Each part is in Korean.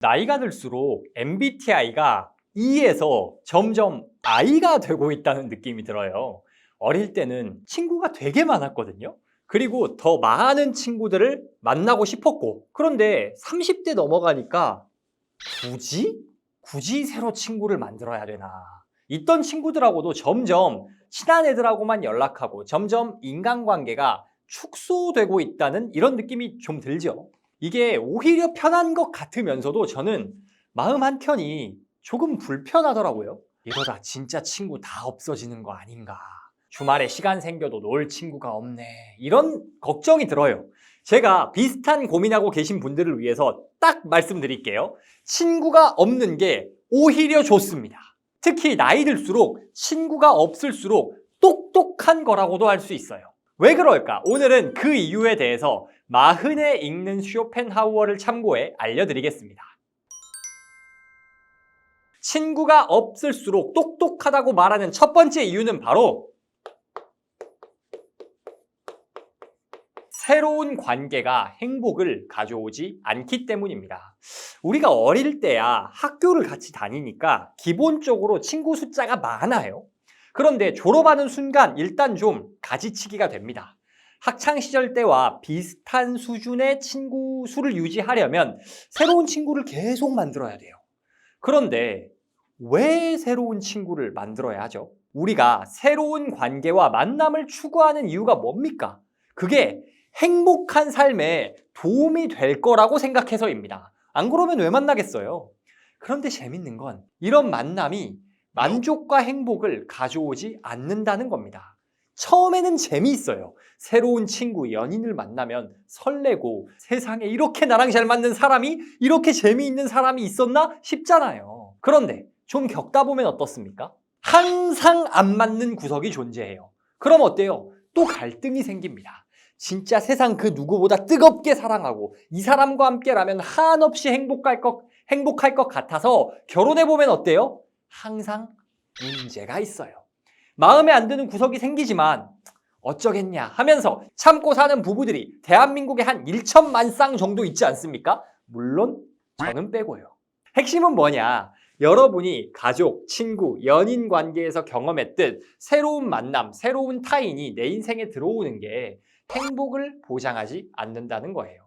나이가 들수록 MBTI가 E에서 점점 I가 되고 있다는 느낌이 들어요. 어릴 때는 친구가 되게 많았거든요. 그리고 더 많은 친구들을 만나고 싶었고, 그런데 30대 넘어가니까 굳이? 굳이 새로 친구를 만들어야 되나? 있던 친구들하고도 점점 친한 애들하고만 연락하고 점점 인간관계가 축소되고 있다는 이런 느낌이 좀 들죠. 이게 오히려 편한 것 같으면서도 저는 마음 한켠이 조금 불편하더라고요. 이러다 진짜 친구 다 없어지는 거 아닌가. 주말에 시간 생겨도 놀 친구가 없네. 이런 걱정이 들어요. 제가 비슷한 고민하고 계신 분들을 위해서 딱 말씀드릴게요. 친구가 없는 게 오히려 좋습니다. 특히 나이 들수록 친구가 없을수록 똑똑한 거라고도 할 수 있어요. 왜 그럴까? 오늘은 그 이유에 대해서 마흔에 읽는 쇼펜하우어를 참고해 알려드리겠습니다. 친구가 없을수록 똑똑하다고 말하는 첫 번째 이유는 바로 새로운 관계가 행복을 가져오지 않기 때문입니다. 우리가 어릴 때야 학교를 같이 다니니까 기본적으로 친구 숫자가 많아요. 그런데 졸업하는 순간 일단 좀 가지치기가 됩니다. 학창 시절 때와 비슷한 수준의 친구 수를 유지하려면 새로운 친구를 계속 만들어야 돼요. 그런데 왜 새로운 친구를 만들어야 하죠? 우리가 새로운 관계와 만남을 추구하는 이유가 뭡니까? 그게 행복한 삶에 도움이 될 거라고 생각해서입니다. 안 그러면 왜 만나겠어요? 그런데 재밌는 건 이런 만남이 만족과 행복을 가져오지 않는다는 겁니다. 처음에는 재미있어요. 새로운 친구, 연인을 만나면 설레고 세상에 이렇게 나랑 잘 맞는 사람이 이렇게 재미있는 사람이 있었나 싶잖아요. 그런데 좀 겪다 보면 어떻습니까? 항상 안 맞는 구석이 존재해요. 그럼 어때요? 또 갈등이 생깁니다. 진짜 세상 그 누구보다 뜨겁게 사랑하고 이 사람과 함께라면 한없이 행복할 것, 행복할 것 같아서 결혼해 보면 어때요? 항상 문제가 있어요. 마음에 안 드는 구석이 생기지만 어쩌겠냐 하면서 참고 사는 부부들이 대한민국에 한 1천만 쌍 정도 있지 않습니까? 물론 저는 빼고요. 핵심은 뭐냐? 여러분이 가족, 친구, 연인 관계에서 경험했듯 새로운 만남, 새로운 타인이 내 인생에 들어오는 게 행복을 보장하지 않는다는 거예요.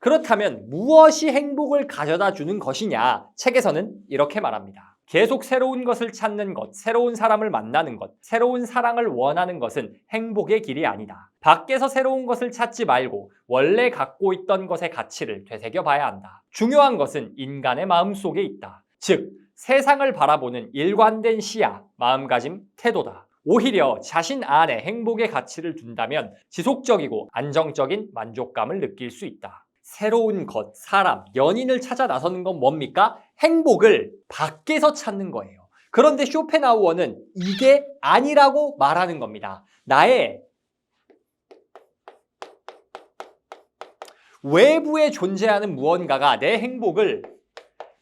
그렇다면 무엇이 행복을 가져다 주는 것이냐? 책에서는 이렇게 말합니다. 계속 새로운 것을 찾는 것, 새로운 사람을 만나는 것, 새로운 사랑을 원하는 것은 행복의 길이 아니다. 밖에서 새로운 것을 찾지 말고 원래 갖고 있던 것의 가치를 되새겨 봐야 한다. 중요한 것은 인간의 마음 속에 있다. 즉, 세상을 바라보는 일관된 시야, 마음가짐, 태도다. 오히려 자신 안에 행복의 가치를 둔다면 지속적이고 안정적인 만족감을 느낄 수 있다. 새로운 것, 사람, 연인을 찾아 나서는 건 뭡니까? 행복을 밖에서 찾는 거예요. 그런데 쇼펜하우어는 이게 아니라고 말하는 겁니다. 나의 외부에 존재하는 무언가가 내 행복을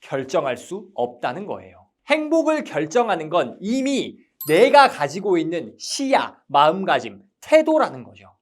결정할 수 없다는 거예요. 행복을 결정하는 건 이미 내가 가지고 있는 시야, 마음가짐, 태도라는 거죠.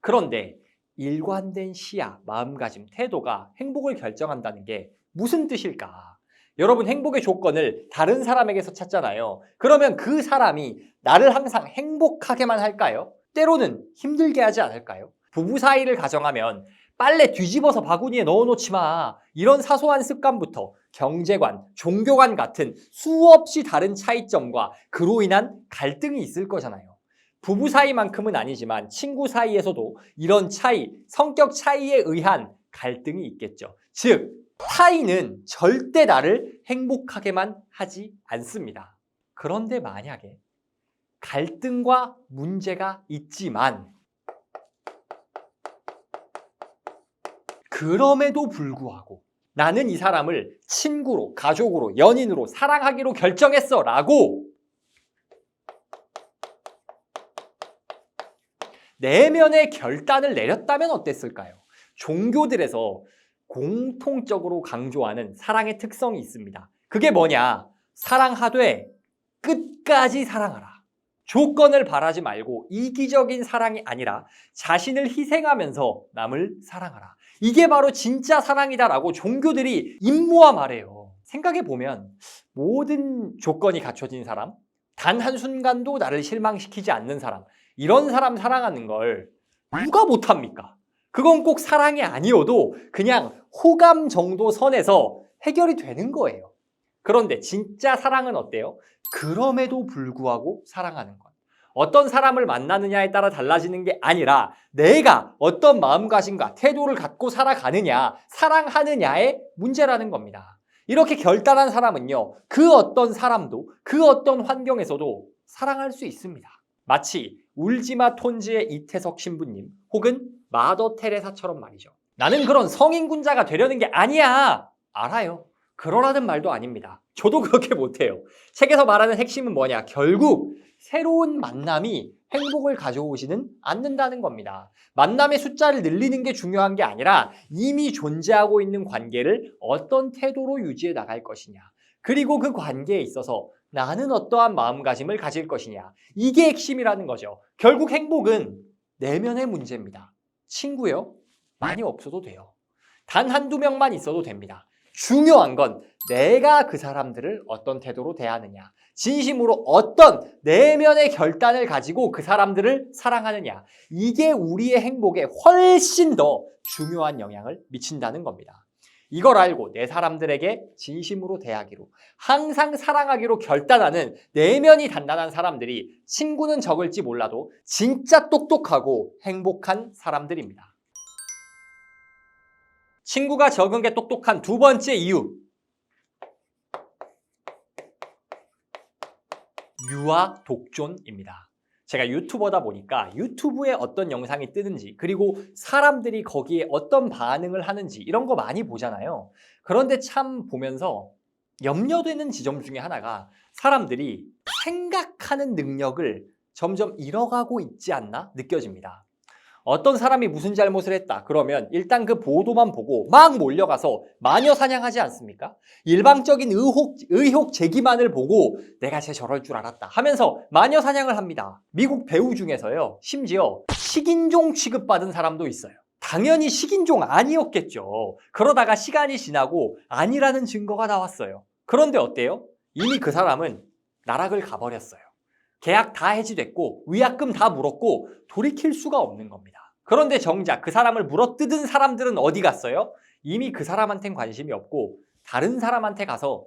그런데 일관된 시야, 마음가짐, 태도가 행복을 결정한다는 게 무슨 뜻일까? 여러분 행복의 조건을 다른 사람에게서 찾잖아요. 그러면 그 사람이 나를 항상 행복하게만 할까요? 때로는 힘들게 하지 않을까요? 부부 사이를 가정하면 빨래 뒤집어서 바구니에 넣어놓지 마. 이런 사소한 습관부터 경제관, 종교관 같은 수없이 다른 차이점과 그로 인한 갈등이 있을 거잖아요. 부부 사이만큼은 아니지만 친구 사이에서도 이런 차이, 성격 차이에 의한 갈등이 있겠죠. 즉, 타인은 절대 나를 행복하게만 하지 않습니다. 그런데 만약에 갈등과 문제가 있지만 그럼에도 불구하고 나는 이 사람을 친구로, 가족으로, 연인으로 사랑하기로 결정했어 라고 내면의 결단을 내렸다면 어땠을까요? 종교들에서 공통적으로 강조하는 사랑의 특성이 있습니다. 그게 뭐냐? 사랑하되 끝까지 사랑하라. 조건을 바라지 말고 이기적인 사랑이 아니라 자신을 희생하면서 남을 사랑하라. 이게 바로 진짜 사랑이다라고 종교들이 입모아 말해요. 생각해 보면 모든 조건이 갖춰진 사람, 단 한순간도 나를 실망시키지 않는 사람, 이런 사람 사랑하는 걸 누가 못합니까? 그건 꼭 사랑이 아니어도 그냥 호감 정도 선에서 해결이 되는 거예요. 그런데 진짜 사랑은 어때요? 그럼에도 불구하고 사랑하는 것. 어떤 사람을 만나느냐에 따라 달라지는 게 아니라 내가 어떤 마음가짐과 태도를 갖고 살아가느냐, 사랑하느냐의 문제라는 겁니다. 이렇게 결단한 사람은요, 그 어떤 사람도 그 어떤 환경에서도 사랑할 수 있습니다. 마치 울지마 톤즈의 이태석 신부님 혹은 마더 테레사처럼 말이죠. 나는 그런 성인군자가 되려는 게 아니야. 알아요. 그러라는 말도 아닙니다. 저도 그렇게 못해요. 책에서 말하는 핵심은 뭐냐? 결국 새로운 만남이 행복을 가져오지는 않는다는 겁니다. 만남의 숫자를 늘리는 게 중요한 게 아니라 이미 존재하고 있는 관계를 어떤 태도로 유지해 나갈 것이냐. 그리고 그 관계에 있어서 나는 어떠한 마음가짐을 가질 것이냐. 이게 핵심이라는 거죠. 결국 행복은 내면의 문제입니다. 친구요? 많이 없어도 돼요. 단 한두 명만 있어도 됩니다. 중요한 건 내가 그 사람들을 어떤 태도로 대하느냐. 진심으로 어떤 내면의 결단을 가지고 그 사람들을 사랑하느냐. 이게 우리의 행복에 훨씬 더 중요한 영향을 미친다는 겁니다. 이걸 알고 내 사람들에게 진심으로 대하기로 항상 사랑하기로 결단하는 내면이 단단한 사람들이 친구는 적을지 몰라도 진짜 똑똑하고 행복한 사람들입니다. 친구가 적은 게 똑똑한 두 번째 이유. 유아 독존입니다. 제가 유튜버다 보니까 유튜브에 어떤 영상이 뜨는지 그리고 사람들이 거기에 어떤 반응을 하는지 이런 거 많이 보잖아요. 그런데 참 보면서 염려되는 지점 중에 하나가 사람들이 생각하는 능력을 점점 잃어가고 있지 않나 느껴집니다. 어떤 사람이 무슨 잘못을 했다. 그러면 일단 그 보도만 보고 막 몰려가서 마녀 사냥하지 않습니까? 일방적인 의혹, 의혹 제기만을 보고 내가 쟤 저럴 줄 알았다 하면서 마녀 사냥을 합니다. 미국 배우 중에서요. 심지어 식인종 취급받은 사람도 있어요. 당연히 식인종 아니었겠죠. 그러다가 시간이 지나고 아니라는 증거가 나왔어요. 그런데 어때요? 이미 그 사람은 나락을 가버렸어요. 계약 다 해지됐고 위약금 다 물었고 돌이킬 수가 없는 겁니다. 그런데 정작 그 사람을 물어뜯은 사람들은 어디 갔어요? 이미 그 사람한텐 관심이 없고 다른 사람한테 가서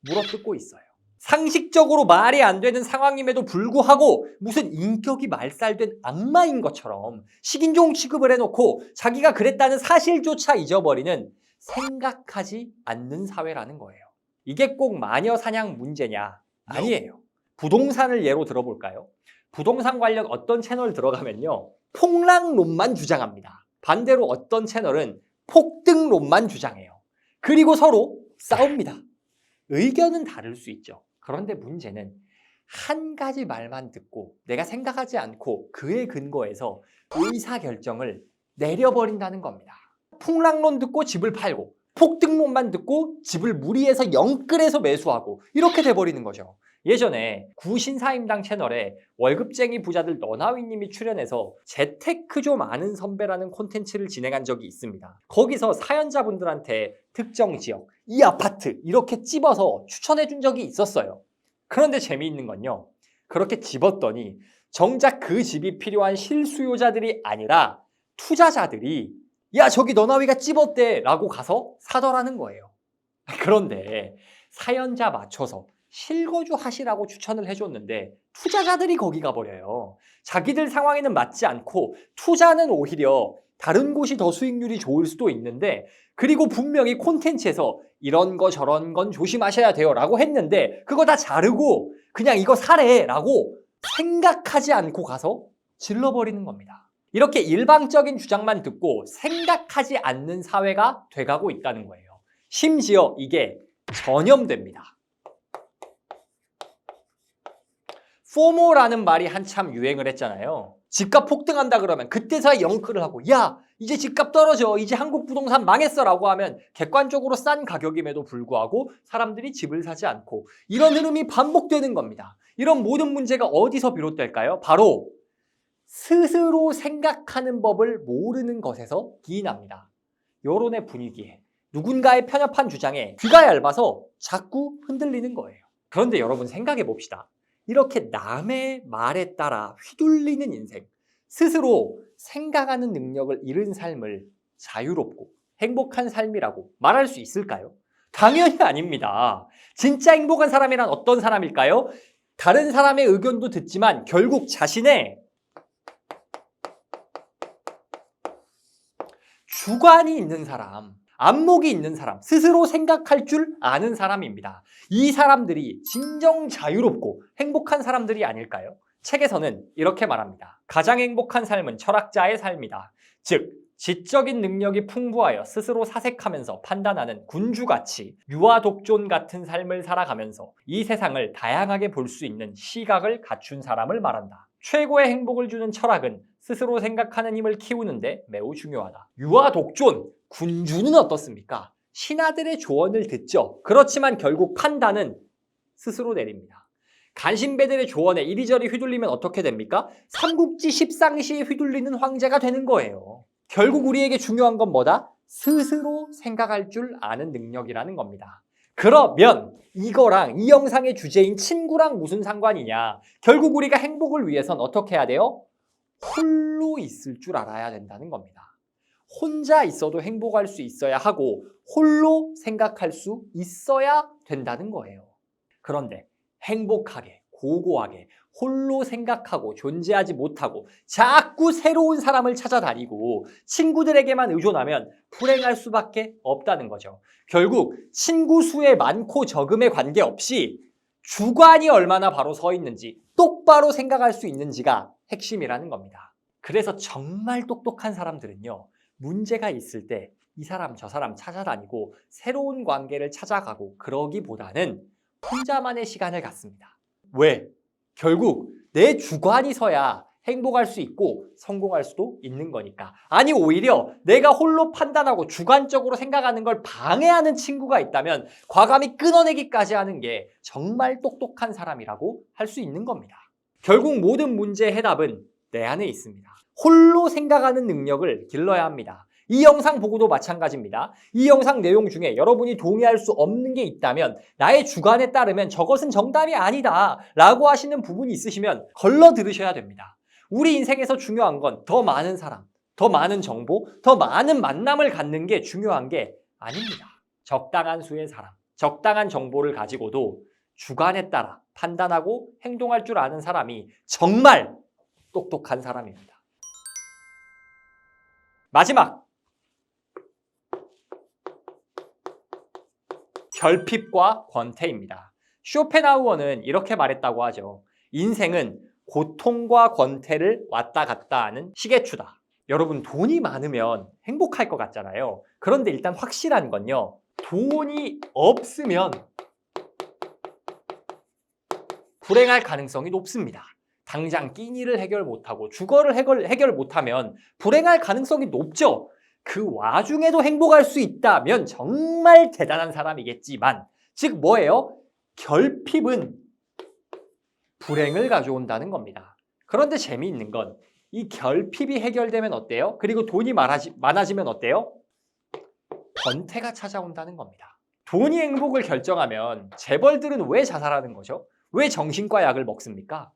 물어뜯고 있어요. 상식적으로 말이 안 되는 상황임에도 불구하고 무슨 인격이 말살된 악마인 것처럼 식인종 취급을 해놓고 자기가 그랬다는 사실조차 잊어버리는 생각하지 않는 사회라는 거예요. 이게 꼭 마녀 사냥 문제냐? 아니에요. 부동산을 예로 들어볼까요? 부동산 관련 어떤 채널 들어가면요. 폭락론만 주장합니다. 반대로 어떤 채널은 폭등론만 주장해요. 그리고 서로 싸웁니다. 의견은 다를 수 있죠. 그런데 문제는 한 가지 말만 듣고 내가 생각하지 않고 그의 근거에서 의사결정을 내려버린다는 겁니다. 폭락론 듣고 집을 팔고 폭등론만 듣고 집을 무리해서 영끌해서 매수하고 이렇게 돼버리는 거죠. 예전에 구신사임당 채널에 월급쟁이 부자들 너나위님이 출연해서 재테크 좀 아는 선배라는 콘텐츠를 진행한 적이 있습니다. 거기서 사연자분들한테 특정 지역, 이 아파트 이렇게 찝어서 추천해 준 적이 있었어요. 그런데 재미있는 건요. 그렇게 집었더니 정작 그 집이 필요한 실수요자들이 아니라 투자자들이 야 저기 너나위가 찝었대 라고 가서 사더라는 거예요. 그런데 사연자 맞춰서 실거주 하시라고 추천을 해줬는데 투자자들이 거기 가버려요. 자기들 상황에는 맞지 않고 투자는 오히려 다른 곳이 더 수익률이 좋을 수도 있는데 그리고 분명히 콘텐츠에서 이런 거 저런 건 조심하셔야 돼요 라고 했는데 그거 다 자르고 그냥 이거 사래 라고 생각하지 않고 가서 질러버리는 겁니다. 이렇게 일방적인 주장만 듣고 생각하지 않는 사회가 돼가고 있다는 거예요. 심지어 이게 전염됩니다. 포모라는 말이 한참 유행을 했잖아요. 집값 폭등한다 그러면 그때서야 영크를 하고 야 이제 집값 떨어져 이제 한국 부동산 망했어 라고 하면 객관적으로 싼 가격임에도 불구하고 사람들이 집을 사지 않고 이런 흐름이 반복되는 겁니다. 이런 모든 문제가 어디서 비롯될까요? 바로 스스로 생각하는 법을 모르는 것에서 기인합니다. 여론의 분위기에 누군가의 편협한 주장에 귀가 얇아서 자꾸 흔들리는 거예요. 그런데 여러분 생각해 봅시다. 이렇게 남의 말에 따라 휘둘리는 인생, 스스로 생각하는 능력을 잃은 삶을 자유롭고 행복한 삶이라고 말할 수 있을까요? 당연히 아닙니다. 진짜 행복한 사람이란 어떤 사람일까요? 다른 사람의 의견도 듣지만 결국 자신의 주관이 있는 사람, 안목이 있는 사람, 스스로 생각할 줄 아는 사람입니다. 이 사람들이 진정 자유롭고 행복한 사람들이 아닐까요? 책에서는 이렇게 말합니다. 가장 행복한 삶은 철학자의 삶이다. 즉, 지적인 능력이 풍부하여 스스로 사색하면서 판단하는 군주같이 유아 독존 같은 삶을 살아가면서 이 세상을 다양하게 볼 수 있는 시각을 갖춘 사람을 말한다. 최고의 행복을 주는 철학은 스스로 생각하는 힘을 키우는데 매우 중요하다. 유아 독존, 군주는 어떻습니까? 신하들의 조언을 듣죠. 그렇지만 결국 판단은 스스로 내립니다. 간신배들의 조언에 이리저리 휘둘리면 어떻게 됩니까? 삼국지 십상시에 휘둘리는 황제가 되는 거예요. 결국 우리에게 중요한 건 뭐다? 스스로 생각할 줄 아는 능력이라는 겁니다. 그러면 이거랑 이 영상의 주제인 친구랑 무슨 상관이냐? 결국 우리가 행복을 위해선 어떻게 해야 돼요? 홀로 있을 줄 알아야 된다는 겁니다. 혼자 있어도 행복할 수 있어야 하고 홀로 생각할 수 있어야 된다는 거예요. 그런데 행복하게, 고고하게, 홀로 생각하고 존재하지 못하고 자꾸 새로운 사람을 찾아다니고 친구들에게만 의존하면 불행할 수밖에 없다는 거죠. 결국 친구 수의 많고 적음에 관계없이 주관이 얼마나 바로 서 있는지 똑바로 생각할 수 있는지가 핵심이라는 겁니다. 그래서 정말 똑똑한 사람들은요, 문제가 있을 때 이 사람 저 사람 찾아다니고 새로운 관계를 찾아가고 그러기보다는 혼자만의 시간을 갖습니다. 왜? 결국 내 주관이 서야 행복할 수 있고 성공할 수도 있는 거니까. 아니, 오히려 내가 홀로 판단하고 주관적으로 생각하는 걸 방해하는 친구가 있다면 과감히 끊어내기까지 하는 게 정말 똑똑한 사람이라고 할 수 있는 겁니다. 결국 모든 문제의 해답은 내 안에 있습니다. 홀로 생각하는 능력을 길러야 합니다. 이 영상 보고도 마찬가지입니다. 이 영상 내용 중에 여러분이 동의할 수 없는 게 있다면 나의 주관에 따르면 저것은 정답이 아니다 라고 하시는 부분이 있으시면 걸러 들으셔야 됩니다. 우리 인생에서 중요한 건 더 많은 사람, 더 많은 정보, 더 많은 만남을 갖는 게 중요한 게 아닙니다. 적당한 수의 사람, 적당한 정보를 가지고도 주관에 따라 판단하고 행동할 줄 아는 사람이 정말 똑똑한 사람입니다. 마지막 결핍과 권태입니다. 쇼펜하우어는 이렇게 말했다고 하죠. 인생은 고통과 권태를 왔다 갔다 하는 시계추다. 여러분 돈이 많으면 행복할 것 같잖아요. 그런데 일단 확실한 건요. 돈이 없으면 불행할 가능성이 높습니다. 당장 끼니를 해결 못하고 주거를 해결, 해결 못하면 불행할 가능성이 높죠. 그 와중에도 행복할 수 있다면 정말 대단한 사람이겠지만, 즉 뭐예요? 결핍은 불행을 가져온다는 겁니다. 그런데 재미있는 건 이 결핍이 해결되면 어때요? 그리고 돈이 많아지, 많아지면 어때요? 권태가 찾아온다는 겁니다. 돈이 행복을 결정하면 재벌들은 왜 자살하는 거죠? 왜 정신과 약을 먹습니까?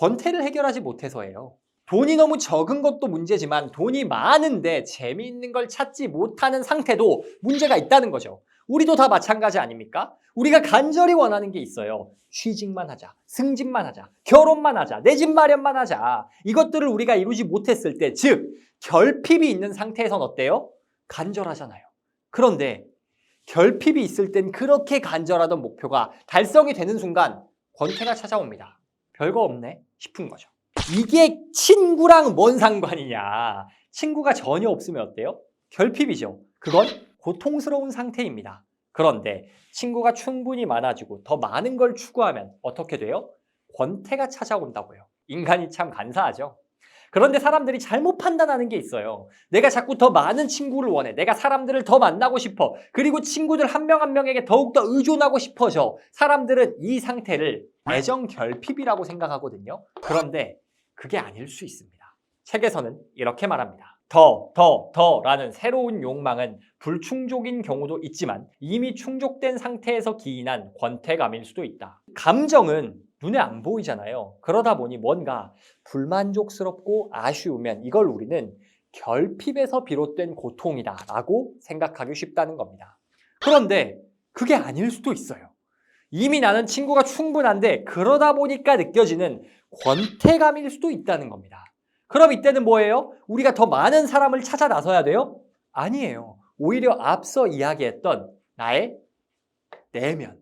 권태를 해결하지 못해서예요. 돈이 너무 적은 것도 문제지만 돈이 많은데 재미있는 걸 찾지 못하는 상태도 문제가 있다는 거죠. 우리도 다 마찬가지 아닙니까? 우리가 간절히 원하는 게 있어요. 취직만 하자, 승진만 하자, 결혼만 하자, 내 집 마련만 하자. 이것들을 우리가 이루지 못했을 때, 즉, 결핍이 있는 상태에선 어때요? 간절하잖아요. 그런데 결핍이 있을 땐 그렇게 간절하던 목표가 달성이 되는 순간 권태가 찾아옵니다. 별거 없네 싶은 거죠. 이게 친구랑 뭔 상관이냐. 친구가 전혀 없으면 어때요? 결핍이죠. 그건 고통스러운 상태입니다. 그런데 친구가 충분히 많아지고 더 많은 걸 추구하면 어떻게 돼요? 권태가 찾아온다고요. 인간이 참 간사하죠. 그런데 사람들이 잘못 판단하는 게 있어요. 내가 자꾸 더 많은 친구를 원해. 내가 사람들을 더 만나고 싶어. 그리고 친구들 한명한 명에게 더욱더 의존하고 싶어져. 사람들은 이 상태를 애정 결핍이라고 생각하거든요. 그런데 그게 아닐 수 있습니다. 책에서는 이렇게 말합니다. 더, 더, 더라는 새로운 욕망은 불충족인 경우도 있지만 이미 충족된 상태에서 기인한 권태감일 수도 있다. 감정은 눈에 안 보이잖아요. 그러다 보니 뭔가 불만족스럽고 아쉬우면 이걸 우리는 결핍에서 비롯된 고통이다 라고 생각하기 쉽다는 겁니다. 그런데 그게 아닐 수도 있어요. 이미 나는 친구가 충분한데 그러다 보니까 느껴지는 권태감일 수도 있다는 겁니다. 그럼 이때는 뭐예요? 우리가 더 많은 사람을 찾아 나서야 돼요? 아니에요. 오히려 앞서 이야기했던 나의 내면,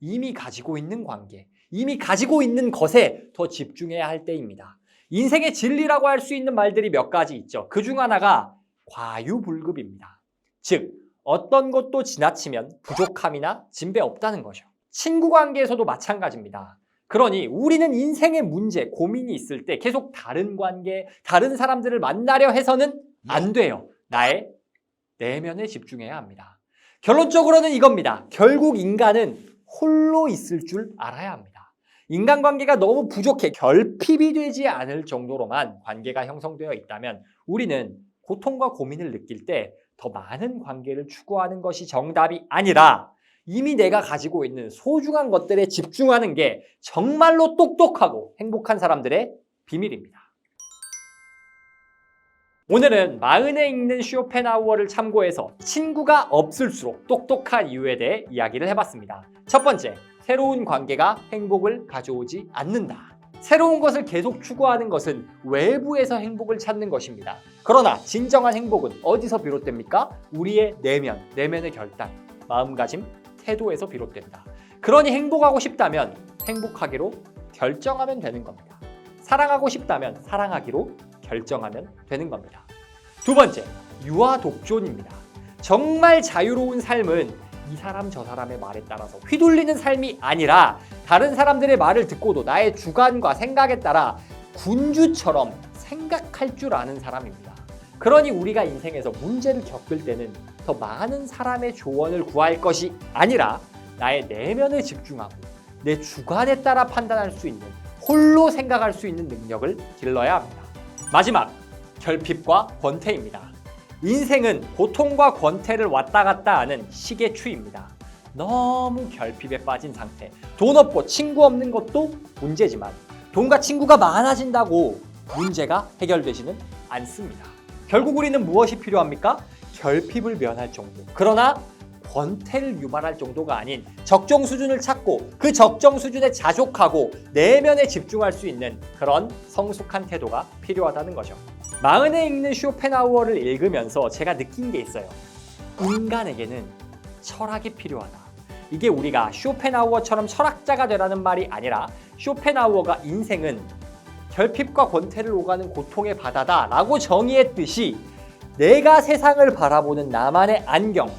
이미 가지고 있는 관계, 이미 가지고 있는 것에 더 집중해야 할 때입니다. 인생의 진리라고 할 수 있는 말들이 몇 가지 있죠. 그 중 하나가 과유불급입니다. 즉, 어떤 것도 지나치면 부족함이나 진배 없다는 거죠. 친구 관계에서도 마찬가지입니다. 그러니 우리는 인생의 문제, 고민이 있을 때 계속 다른 관계, 다른 사람들을 만나려 해서는 안 돼요. 나의 내면에 집중해야 합니다. 결론적으로는 이겁니다. 결국 인간은 홀로 있을 줄 알아야 합니다. 인간관계가 너무 부족해 결핍이 되지 않을 정도로만 관계가 형성되어 있다면 우리는 고통과 고민을 느낄 때 더 많은 관계를 추구하는 것이 정답이 아니라 이미 내가 가지고 있는 소중한 것들에 집중하는 게 정말로 똑똑하고 행복한 사람들의 비밀입니다. 오늘은 마흔에 읽는 쇼펜하우어를 참고해서 친구가 없을수록 똑똑한 이유에 대해 이야기를 해봤습니다. 첫 번째, 새로운 관계가 행복을 가져오지 않는다. 새로운 것을 계속 추구하는 것은 외부에서 행복을 찾는 것입니다. 그러나 진정한 행복은 어디서 비롯됩니까? 우리의 내면, 내면의 결단, 마음가짐, 태도에서 비롯된다. 그러니 행복하고 싶다면 행복하기로 결정하면 되는 겁니다. 사랑하고 싶다면 사랑하기로 결정하면 되는 겁니다. 두 번째, 유아 독존입니다. 정말 자유로운 삶은 이 사람 저 사람의 말에 따라서 휘둘리는 삶이 아니라 다른 사람들의 말을 듣고도 나의 주관과 생각에 따라 군주처럼 생각할 줄 아는 사람입니다. 그러니 우리가 인생에서 문제를 겪을 때는 더 많은 사람의 조언을 구할 것이 아니라 나의 내면에 집중하고 내 주관에 따라 판단할 수 있는 홀로 생각할 수 있는 능력을 길러야 합니다. 마지막, 결핍과 권태입니다. 인생은 고통과 권태를 왔다 갔다 하는 시계추입니다. 너무 결핍에 빠진 상태. 돈 없고 친구 없는 것도 문제지만 돈과 친구가 많아진다고 문제가 해결되지는 않습니다. 결국 우리는 무엇이 필요합니까? 결핍을 면할 정도. 그러나 권태를 유발할 정도가 아닌 적정 수준을 찾고 그 적정 수준에 자족하고 내면에 집중할 수 있는 그런 성숙한 태도가 필요하다는 거죠. 마흔에 읽는 쇼펜하우어를 읽으면서 제가 느낀 게 있어요. 인간에게는 철학이 필요하다. 이게 우리가 쇼펜하우어처럼 철학자가 되라는 말이 아니라 쇼펜하우어가 인생은 결핍과 권태를 오가는 고통의 바다다라고 정의했듯이 내가 세상을 바라보는 나만의 안경,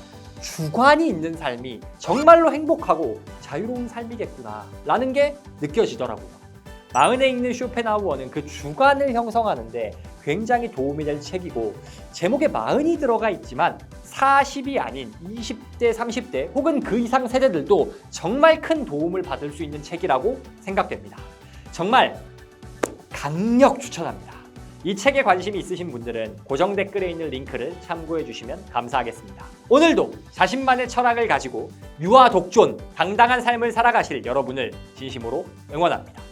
주관이 있는 삶이 정말로 행복하고 자유로운 삶이겠구나 라는 게 느껴지더라고요. 마흔에 읽는 쇼펜하우어는 그 주관을 형성하는데 굉장히 도움이 될 책이고 제목에 마흔이 들어가 있지만 40이 아닌 20대, 30대 혹은 그 이상 세대들도 정말 큰 도움을 받을 수 있는 책이라고 생각됩니다. 정말 강력 추천합니다. 이 책에 관심이 있으신 분들은 고정 댓글에 있는 링크를 참고해 주시면 감사하겠습니다. 오늘도 자신만의 철학을 가지고 유아 독존, 당당한 삶을 살아가실 여러분을 진심으로 응원합니다.